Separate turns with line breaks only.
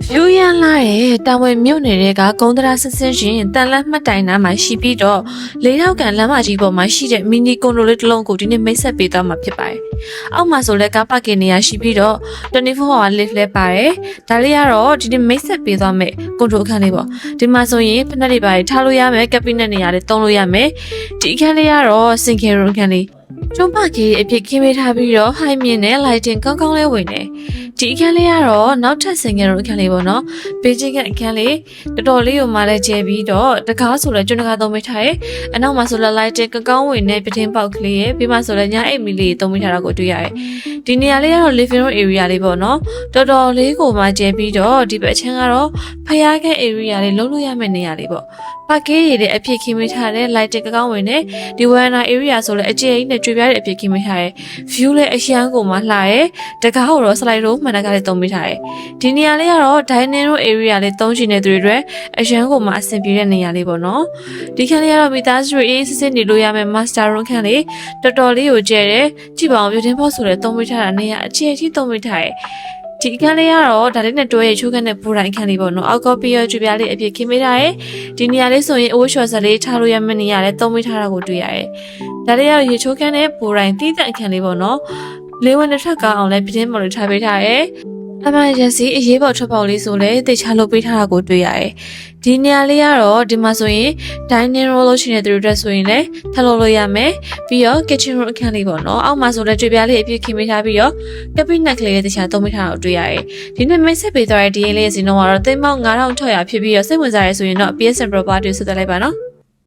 ဖြူရန်လာတဲ့တာဝန်မြို့နယ်တွေကဂုံးတရာဆဆင်းရှင်တန်လန့်မှတ်တိုင်နားမှာရှိပြီးတော့လေးထောက်ကန်လမ်းမကြီးပေါ်မှာရှိတဲ့မီနီကွန်ဒိုလေးတစ်လုံးကိုဒီနေ့မိတ်ဆက်ပေးသွားမှာဖြစ်ပါတယ်။အောက်မှာဆိုလဲကားပါကင်နေရာရှိပြီးတော့24 hour lift လဲပါတယ်။ဒါလေးကတော့ဒီနေ့မိတ်ဆက်ပေးသွားမယ်ကွန်ဒိုအခန်းလေးပေါ့။ဒီမှာဆိုရင်ဖက်နှက်တွေပါထားလို့ရမယ်ကပ်ပီနက်နေရာလေးတုံးလို့ရမယ်။ဒီအခန်းလေးကတော့စင်ကယ်ရုံအခန်းလေး ကျုံးပကြီးအဖြစ်ခင်းပေးထားပြီးတော့ဟိုင်းမြင့်နဲ့ lighting ကောင်းကောင်းလေးဝင်နေဒီအခန်းလေးကတော့နောက်ထပ်စင်ကယ်ရုံအခန်းလေးပေါ့နော်ဘေးချင်းကအခန်းလေးတော်တော်လေးကိုမှလည်းကျဲပြီးတော့တကားဆိုလဲကျွန်းတကားသုံးပေးထားရဲ့အနောက်မှာဆိုလဲ lighting ကောင်းကောင်းဝင်နေပြတင်းပေါက်ကလေးရဲ့ပြီးမှဆိုလဲညအိတ်မီလေးသုံးပေးထားတာကိုတွေ့ရတယ်ဒီနေရာလေးကတော့ living room area လေးပေါ့နော်တော်တော်လေးကိုမှကျဲပြီးတော့ဒီဘက်အချမ်းကတော့ ဖျားခဲ area လေးလုံးလို့ရမယ့်နေရာလေးပေါ့ပါကေးရည်တဲ့အဖြစ်ခင်းပေးထားတဲ့ lighting ကောင်းကောင်းဝင်နေဒီ Warner area ဆိုလဲအကျယ်ကြီးနဲ့ကြွေပြားတဲ့အဖြစ်ခင်းပေးထားတဲ့ view လေးအရှမ်းကိုမှလှရဲတကားကိုတော့ slide ရိုးမှန်တကားလေးသုံးပေးထားတယ်ဒီနေရာလေးကတော့ dining room area လေးသုံးချင်တဲ့သူတွေအတွက်အရှမ်းကိုမှအဆင်ပြေတဲ့နေရာလေးပေါ့နော်ဒီခန်းလေးကတော့မိသားစုအေးစစ်စစ်နေလို့ရမယ့် master room ခန်းလေးတော်တော်လေးကိုကျဲတယ်ကြည့်ပါအောင်ပြတင်းဖို့ဆိုလဲသုံးပေးထားတာနေရာအခြေအထိသုံးပေးထားတယ် ဒီအခန်းလေးကတော့ဒါလေးနဲ့တွဲရချိုးခန်းနဲ့ပူတိုင်းအခန်းလေးပေါ့နော်အောက်ကော်ပီရောကြွပြားလေးအပြည့်ခင်းပေးထားတယ်ဒီနေရာလေးဆိုရင်အိုးလျှော်ဆက်လေးထားလို့ရမယ့်နေရာလေးသုံးပေးထားတာကိုတွေ့ရတယ်ဒါလေးကတော့ရေချိုးခန်းနဲ့ပူတိုင်းတီးတဲ့အခန်းလေးပေါ့နော်လေးဝင်တစ်ထပ်ကောင်းအောင်လည်းပြတင်းမော်လေးထားပေးထားတယ် emergency အရေးပေါ်ထွက်ပေါက်လေးဆိုလည်းတေချာလုပ်ပေးထားတာကိုတွေ့ရတယ်။ဒီနေရာလေးကတော့ဒီမှာဆိုရင် dining room လို့ရှိနေတဲ့သူတွေအတွက်ဆိုရင်လည်းထပ်လုပ်လို့ရမယ်။ပြီးတော့ kitchen room အခန်းလေးပေါ့နော်။အောက်မှာဆိုလည်းကြွေပြားလေးအပြည့်ခင်းပေးထားပြီးတော့ cabinet ကလေးလေးတေချာသုံးပေးထားတာကိုတွေ့ရတယ်။ဒီနေ့မိတ်ဆက်ပေးသွားတဲ့ဒီရင်လေးရဲ့စီနှုန်းကတော့သိန်းပေါင်း9600ဖြစ်ပြီးတော့စိတ်ဝင်စားရဆိုရင်တော့ PSN Property ကိုဆက်သွယ်လိုက်ပါနော်။